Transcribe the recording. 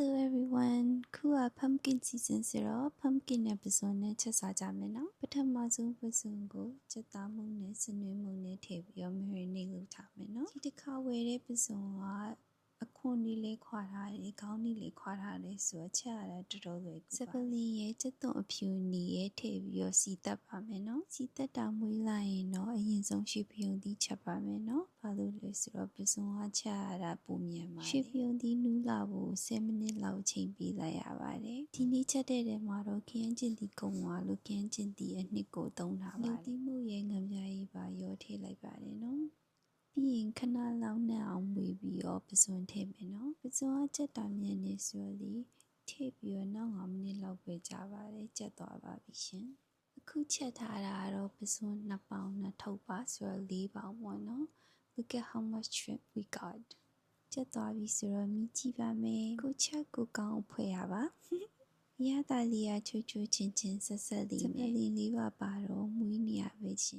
Hello everyone ခုက pumpkin season ဆိုတော့ pumpkin နဲ့ပစုံနဲ့ချက်စားကြမယ်နော်ပထမဆုံးပစုံကိုစက်သားမှုနဲ့စနွေးမှုနဲ့ထည့်ပြီးတော့ marinate လုပ်ထားမယ်နော်ဒီတစ်ခါဝယ်တဲ့ပစုံကအ ခွန်လေးလေးခွာထားတယ်ခေါင်းလေးလေးခွာထားတယ်ဆိုတော့ချက်ရတာတော်တော်လွယ်ကူပါစပလင်ရဲ့ချက်သွန်အဖြူနီရဲ့ထည့်ပြီးတော့စီတက်ပါမယ်နော်စီတက်တာမွေးလိုက်ရင်တော့အရင်ဆုံးရွှေပြုံသီးချက်ပါမယ်နော်ဘာလို့လဲဆိုတော့ပစုံကချက်ရတာပုံမြန်ပါတယ်ရွှေပြုံသီးနူးလာဖို့10မိနစ်လောက်ချိန်ပေးလိုက်ရပါတယ်ဒီနေ့ချက်တဲ့တဲမှာတော့ခင်းကျင်သီးကုံသွားလို့ခင်းကျင်သီးအနှစ်ကိုသုံးထားပါတယ်လူသီးမှုရဲ့ငံပြားရေးပါရောထည့်လိုက်ပါတယ်နော် ပြီး ရင်ခဏလောက်နဲ့အောင်မွေပြီးတော့ပစွန်ထည့်မယ်နော်ပစွန်ကကြက်တာမြန်နေဆိုတော့လေထည့်ပြီးတော့နောက်9မိနစ်လောက်ပဲကြာပါတယ်ကြက်သွားပါပြီရှင်အခုချက်ထားတာကတော့ပစွန်2ပေါင်2ထုပ်ပါဆိုတော့4ပေါင်ပေါ့နော် look at how much shrimp we got ကြက်သွားပြီဆိုတော့မြည်ကြည့်ပါမယ်ကိုချက်ကိုကောင်းဖွဲ့ရပါရတာလေးကချိုးချိုးချင်းချင်းဆက်ဆက်လေးနဲ့စပလီလေးပါပါတော့မွေးနေရပဲရှင်